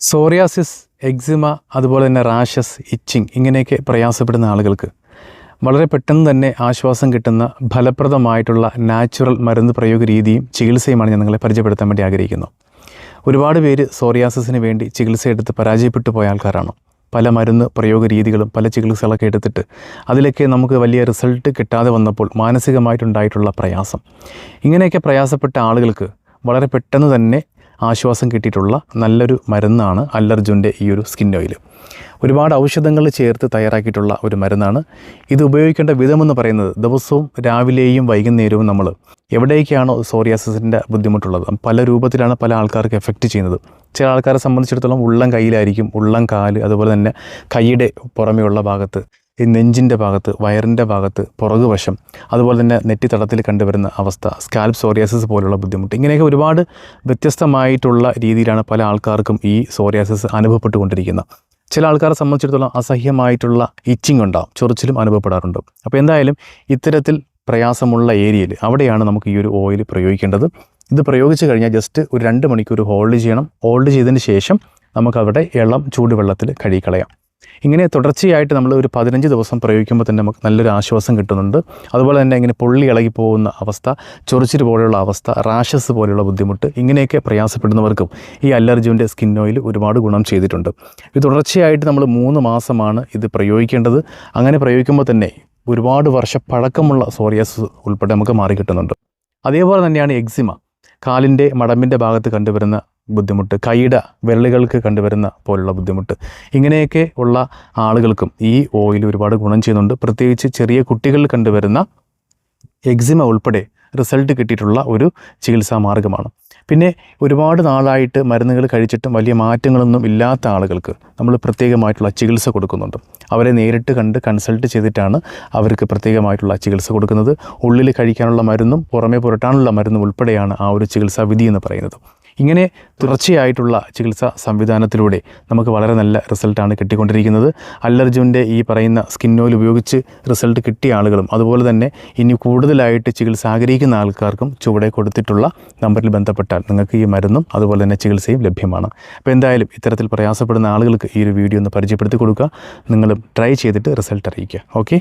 Psoriasis eczema അതുപോലെ തന്നെ rashes etching ഇങ്ങനെയൊക്കെ പ്രയാസപ്പെടുന്ന ആളുകൾക്ക് വളരെ പെട്ടെന്ന് തന്നെ ആശ്വാസം കിട്ടുന്ന ഫലപ്രദമായിട്ടുള്ള നാച്ചുറൽ മരുന്ന് പ്രയോഗ രീതിയും ചികിത്സയുമാണ് ഞാൻ നിങ്ങളെ പരിചയപ്പെടുത്താൻ വേണ്ടി ആഗ്രഹിക്കുന്നു. ഒരുപാട് പേര് സോറിയാസിന് വേണ്ടി ചികിത്സയെടുത്ത് പരാജയപ്പെട്ടു പോയ ആൾക്കാരാണ്. പല മരുന്ന് പ്രയോഗ രീതികളും പല ചികിത്സകളൊക്കെ എടുത്തിട്ട് അതിലൊക്കെ നമുക്ക് വലിയ റിസൾട്ട് കിട്ടാതെ വന്നപ്പോൾ മാനസികമായിട്ടുണ്ടായിട്ടുള്ള പ്രയാസം. ഇങ്ങനെയൊക്കെ പ്രയാസപ്പെട്ട ആളുകൾക്ക് വളരെ പെട്ടെന്ന് തന്നെ ആശ്വാസം കിട്ടിയിട്ടുള്ള നല്ലൊരു മരുന്നാണ് അല്ലർജുന്റെ ഈ ഒരു സ്കിൻ ഓയിൽ. ഒരുപാട് ഔഷധങ്ങൾ ചേർത്ത് തയ്യാറാക്കിയിട്ടുള്ള ഒരു മരുന്നാണ്. ഇത് ഉപയോഗിക്കേണ്ട വിധമെന്ന് പറയുന്നത് ദിവസവും രാവിലെയും വൈകുന്നേരവും നമ്മൾ എവിടേക്കാണോ സോറിയാസിന്റെ ബുദ്ധിമുട്ടുള്ളത്. പല രൂപത്തിലാണ് പല ആൾക്കാർക്ക് എഫക്റ്റ് ചെയ്യുന്നത്. ചില ആൾക്കാരെ സംബന്ധിച്ചിടത്തോളം ഉള്ളം കയ്യിലായിരിക്കും ഉള്ളം കാൽ അതുപോലെ തന്നെ കൈയുടെ പുറമെയുള്ള ഭാഗത്ത് ഈ നെഞ്ചിന്റെ ഭാഗത്ത് വയറിന്റെ ഭാഗത്ത് പുറകുവശം അതുപോലെ തന്നെ നെറ്റിത്തടത്തിൽ കണ്ടുവരുന്ന അവസ്ഥ സ്കാൽപ് സോറിയാസിസ് പോലുള്ള ബുദ്ധിമുട്ട് ഇങ്ങനെയൊക്കെ ഒരുപാട് വ്യത്യസ്തമായിട്ടുള്ള രീതിയിലാണ് പല ആൾക്കാർക്കും ഈ സോറിയാസിസ് അനുഭവപ്പെട്ടുകൊണ്ടിരിക്കുന്നത്. ചില ആൾക്കാരെ സംബന്ധിച്ചിടത്തോളം അസഹ്യമായിട്ടുള്ള ഇച്ചിങ് ഉണ്ടാവും ചൊറിച്ചിലും അനുഭവപ്പെടാറുണ്ട്. അപ്പോൾ എന്തായാലും ഇത്തരത്തിൽ പ്രയാസമുള്ള ഏരിയയിൽ അവിടെയാണ് നമുക്ക് ഈ ഒരു ഓയിൽ പ്രയോഗിക്കേണ്ടത്. ഇത് പ്രയോഗിച്ച് കഴിഞ്ഞാൽ ജസ്റ്റ് ഒരു രണ്ട് മണിക്കൂർ ഹോൾഡ് ചെയ്യണം. ഹോൾഡ് ചെയ്തതിന് ശേഷം നമുക്കവിടെ ഇളം ചൂടുവെള്ളത്തിൽ കഴുകിക്കളയാം ഇങ്ങനെ തുടർച്ചയായിട്ട് നമ്മൾ ഒരു പതിനഞ്ച് ദിവസം പ്രയോഗിക്കുമ്പോൾ തന്നെ നമുക്ക് നല്ലൊരു ആശ്വാസം കിട്ടുന്നുണ്ട്. അതുപോലെ തന്നെ ഇങ്ങനെ പൊള്ളി ഇളകി പോകുന്ന അവസ്ഥ ചൊറിച്ചിൽ പോലെയുള്ള അവസ്ഥ റാഷസ് പോലെയുള്ള ബുദ്ധിമുട്ട് ഇങ്ങനെയൊക്കെ പ്രയാസപ്പെടുന്നവർക്കും ഈ അലർജിന്റെ സ്കിൻ ഓയിൽ ഒരുപാട് ഗുണം ചെയ്തിട്ടുണ്ട്. ഇത് തുടർച്ചയായിട്ട് നമ്മൾ മൂന്ന് മാസമാണ് ഇത് പ്രയോഗിക്കേണ്ടത്. അങ്ങനെ പ്രയോഗിക്കുമ്പോൾ തന്നെ ഒരുപാട് വർഷ പഴക്കമുള്ള സോറിയാസ് ഉൾപ്പെടെ നമുക്ക് മാറി കിട്ടുന്നുണ്ട് അതേപോലെ തന്നെയാണ് എക്സിമ. കാലിന്റെ മടമ്പിന്റെ ഭാഗത്ത് കണ്ടുവരുന്ന ബുദ്ധിമുട്ട് കൈയുടെ വിരലുകൾക്ക് കണ്ടുവരുന്ന പോലുള്ള ബുദ്ധിമുട്ട്. ഇങ്ങനെയൊക്കെ ഉള്ള ആളുകൾക്കും ഈ ഓയിൽ ഒരുപാട് ഗുണം ചെയ്യുന്നുണ്ട്. പ്രത്യേകിച്ച് ചെറിയ കുട്ടികളിൽ കണ്ടുവരുന്ന എക്സിമ ഉൾപ്പെടെ റിസൾട്ട് കിട്ടിയിട്ടുള്ള ഒരു ചികിത്സാ മാർഗമാണ്. പിന്നെ ഒരുപാട് നാളായിട്ട് മരുന്നുകൾ കഴിച്ചിട്ടും വലിയ മാറ്റങ്ങളൊന്നും ഇല്ലാത്ത ആളുകൾക്ക് നമ്മൾ പ്രത്യേകമായിട്ടുള്ള ചികിത്സ കൊടുക്കുന്നുണ്ട്. അവരെ നേരിട്ട് കണ്ട് കൺസൾട്ട് ചെയ്തിട്ടാണ് അവർക്ക് പ്രത്യേകമായിട്ടുള്ള ചികിത്സ കൊടുക്കുന്നത്. ഉള്ളിൽ കഴിക്കാനുള്ള മരുന്നും പുറമേ പുരട്ടാനുള്ള മരുന്നും ഉൾപ്പെടെയാണ് ആ ഒരു ചികിത്സാ വിധി എന്ന് പറയുന്നത്. ഇങ്ങനെ തുടർച്ചയായിട്ടുള്ള ചികിത്സാ സംവിധാനത്തിലൂടെ നമുക്ക് വളരെ നല്ല റിസൾട്ടാണ് കിട്ടിക്കൊണ്ടിരിക്കുന്നത്. അല്ലർജുന്റെ ഈ പറയുന്ന സ്കിൻ ഓയിൽ ഉപയോഗിച്ച് റിസൾട്ട് കിട്ടിയ ആളുകളും അതുപോലെ തന്നെ ഇനി കൂടുതലായിട്ട് ചികിത്സ ആഗ്രഹിക്കുന്ന ആൾക്കാർക്കും ചുവടെ കൊടുത്തിട്ടുള്ള നമ്പറിൽ ബന്ധപ്പെട്ടാൽ നിങ്ങൾക്ക് ഈ മരുന്നും അതുപോലെ തന്നെ ചികിത്സയും ലഭ്യമാണ്. അപ്പോൾ എന്തായാലും ഇത്തരത്തിൽ പ്രയാസപ്പെടുന്ന ആളുകൾക്ക് ഈ ഒരു വീഡിയോ ഒന്ന് പരിചയപ്പെടുത്തി കൊടുക്കുക. നിങ്ങളും ട്രൈ ചെയ്തിട്ട് റിസൾട്ട് അറിയിക്കുക. ഓക്കെ?